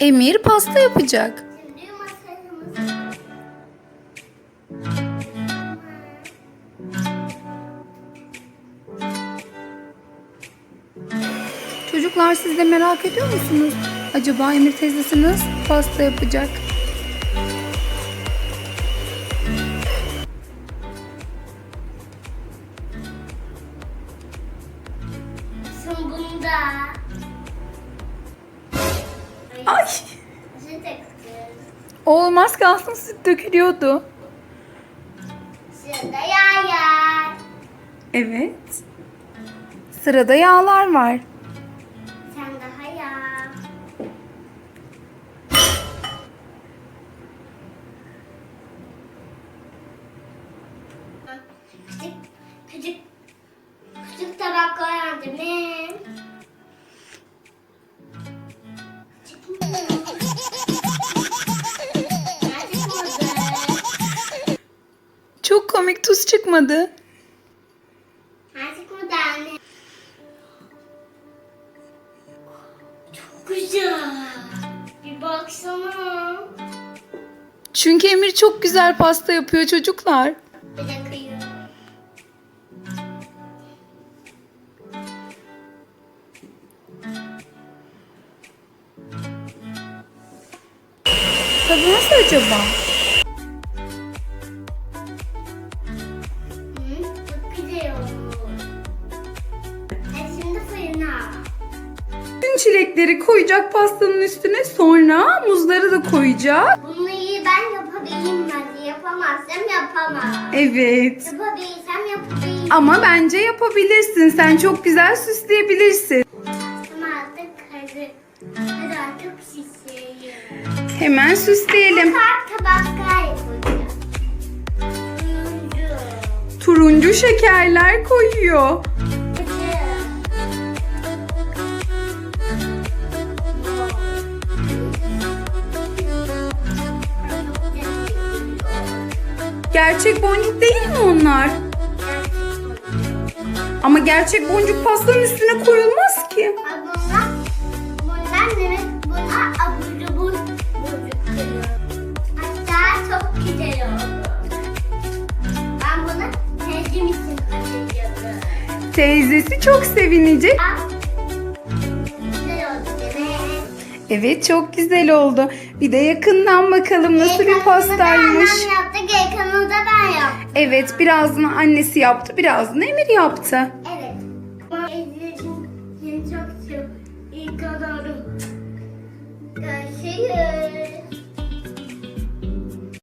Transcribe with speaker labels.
Speaker 1: Emir pasta yapacak. Çocuklar siz de merak ediyor musunuz? Acaba Emir teyzesi nasıl pasta yapacak?
Speaker 2: Şimdi bunda.
Speaker 1: Ay! Olmaz kalsın süt dökülüyordu.
Speaker 2: Sırada yağ yağ.
Speaker 1: Evet. Sırada yağlar var.
Speaker 2: Sen daha yağ. Küçük, küçük, küçük tabak koy anneme.
Speaker 1: Çok komik tuz çıkmadı.
Speaker 2: Anne? Çok güzel. Bir baksana.
Speaker 1: Çünkü Emir çok güzel pasta yapıyor çocuklar. Tadı nasıl acaba?
Speaker 2: Hadi.
Speaker 1: Tüm çilekleri koyacak pastanın üstüne sonra muzları da koyacak.
Speaker 2: Bunu iyi ben yapabileyim ben. Yapamazsam yapamam.
Speaker 1: Evet.
Speaker 2: Yapabilirsem yapabilirim.
Speaker 1: Ama bence yapabilirsin. Sen çok güzel süsleyebilirsin.
Speaker 2: Hadi. Artık.
Speaker 1: Hemen süsleyelim.
Speaker 2: Kart tabaklar yapacağım. Turuncu.
Speaker 1: Turuncu şekerler koyuyor. Gerçek boncuk değil mi onlar? Ama gerçek boncuk pastanın üstüne koyulmaz ki.
Speaker 2: Bunlar,
Speaker 1: Teyzesi çok sevinecek. Evet çok güzel oldu. Bir de yakından bakalım nasıl bir pastaymış.
Speaker 2: Annem yaptı, da ben yaptım.
Speaker 1: Evet birazını annesi yaptı birazını Emir yaptı.
Speaker 2: Evet. Çok çok iyi kadarım. Görüşürüz.